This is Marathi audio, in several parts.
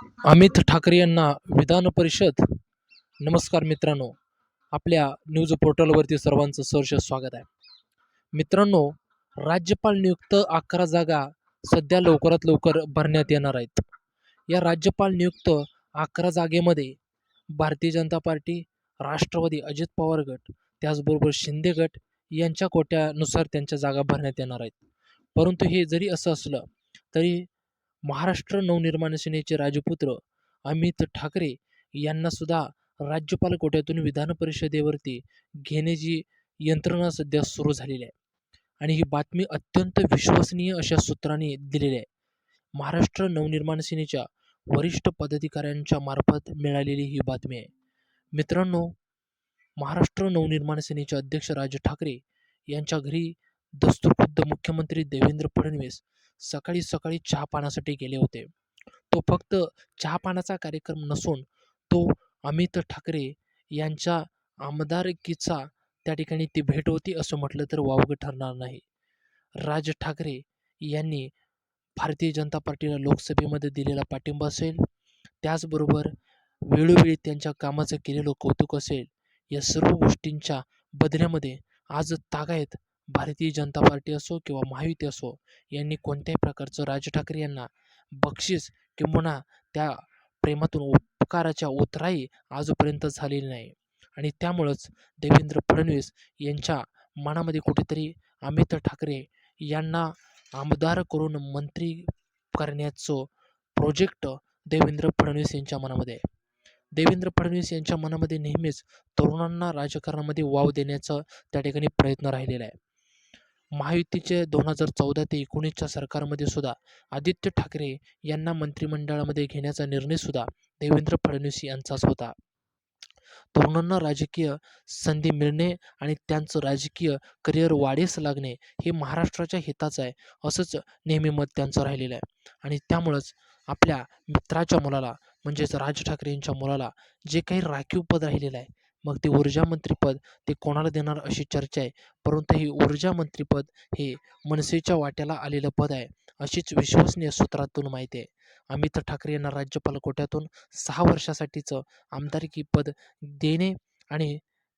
अमित ठाकरे यांना विधान परिषद. नमस्कार मित्रांनो आपल्या न्यूज पोर्टलवरती सर्वांचं सहर्ष स्वागत आहे. मित्रांनो राज्यपाल नियुक्त अकरा जागा सध्या लवकरात लवकर भरण्यात येणार आहेत. या राज्यपाल नियुक्त अकरा जागेमध्ये भारतीय जनता पार्टी राष्ट्रवादी अजित पवार गट त्याचबरोबर शिंदे गट यांच्या कोट्यानुसार त्यांच्या जागा भरण्यात येणार आहेत. परंतु हे जरी असं असलं तरी महाराष्ट्र नवनिर्माण सेनेचे राजपुत्र अमित ठाकरे यांनासुद्धा राज्यपाल कोट्यातून विधान परिषदेवरती घेण्याची यंत्रणा सध्या सुरू झालेली आहे. आणि ही बातमी अत्यंत विश्वसनीय अशा सूत्रांनी दिलेली आहे. महाराष्ट्र नवनिर्माण सेनेच्या वरिष्ठ पदाधिकाऱ्यांच्या मार्फत मिळालेली ही बातमी आहे. मित्रांनो महाराष्ट्र नवनिर्माण सेनेचे अध्यक्ष राज ठाकरे यांच्या घरी दस्तूरखुद्द मुख्यमंत्री देवेंद्र फडणवीस सकाळी सकाळी चहा पाण्यासाठी गेले होते. तो फक्त चहा पाण्याचा कार्यक्रम नसून तो अमित ठाकरे यांच्या आमदारकीचा त्या ठिकाणी ती भेट होती असं म्हटलं तर वावगं ठरणार नाही. राज ठाकरे यांनी भारतीय जनता पार्टीला लोकसभेमध्ये दिलेला पाठिंबा असेल त्याचबरोबर वेळोवेळी त्यांच्या कामाचं केलेलं कौतुक असेल या सर्व गोष्टींच्या बदल्यामध्ये आज तागायत भारतीय जनता पार्टी असो किंवा महायुती असो यांनी कोणत्याही प्रकारचं राज ठाकरे यांना बक्षीस किंबहुना त्या प्रेमातून उपकाराच्या उतराई आजपर्यंत झालेली नाही. आणि त्यामुळंच देवेंद्र फडणवीस यांच्या मनामध्ये कुठेतरी अमित ठाकरे यांना आमदार करून मंत्री करण्याचं प्रोजेक्ट देवेंद्र फडणवीस यांच्या मनामध्ये आहे. देवेंद्र फडणवीस यांच्या मनामध्ये नेहमीच तरुणांना राजकारणामध्ये वाव देण्याचा त्या ठिकाणी प्रयत्न राहिलेला आहे. महायुतीचे दोन हजार चौदा ते एकोणीसच्या सरकारमध्ये सुद्धा आदित्य ठाकरे यांना मंत्रिमंडळामध्ये घेण्याचा निर्णय सुद्धा देवेंद्र फडणवीस यांचाच होता. तरुणांना राजकीय संधी मिळणे आणि त्यांचं राजकीय करिअर वाढीस लागणे हे महाराष्ट्राच्या हिताचं आहे असंच नेहमी मत त्यांचं राहिलेलं आहे. आणि त्यामुळंच आपल्या मित्राच्या मुलाला म्हणजेच राज ठाकरे यांच्या मुलाला जे काही राखीव पद राहिलेलं आहे मग ते ऊर्जा मंत्रीपद ते कोणाला देणार अशी चर्चा आहे? परंतु हे ऊर्जा मंत्रीपद हे मनसेच्या वाट्याला आलेलं पद आहे अशीच विश्वसनीय सूत्रातून माहिती आहे. अमित ठाकरे यांना राज्यपाल कोट्यातून सहा वर्षासाठीचं आमदारकी पद देणे आणि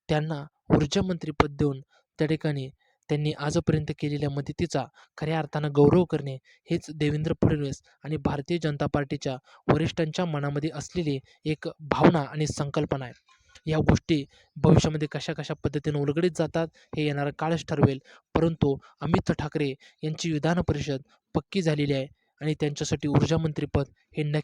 त्यांना ऊर्जा मंत्रीपद देऊन त्या ठिकाणी त्यांनी आजपर्यंत केलेल्या मदतीचा खऱ्या अर्थानं गौरव करणे हेच देवेंद्र फडणवीस आणि भारतीय जनता पार्टीच्या वरिष्ठांच्या मनामध्ये असलेली एक भावना आणि संकल्पना आहे. या गोष्टी भविष्यामध्ये कशा कशा पद्धतीने उलगडीत जातात हे येणारा काळच ठरवेल. परंतु अमित ठाकरे यांची विधान परिषद पक्की झालेली आहे आणि त्यांच्यासाठी ऊर्जा मंत्रीपद हे नक्की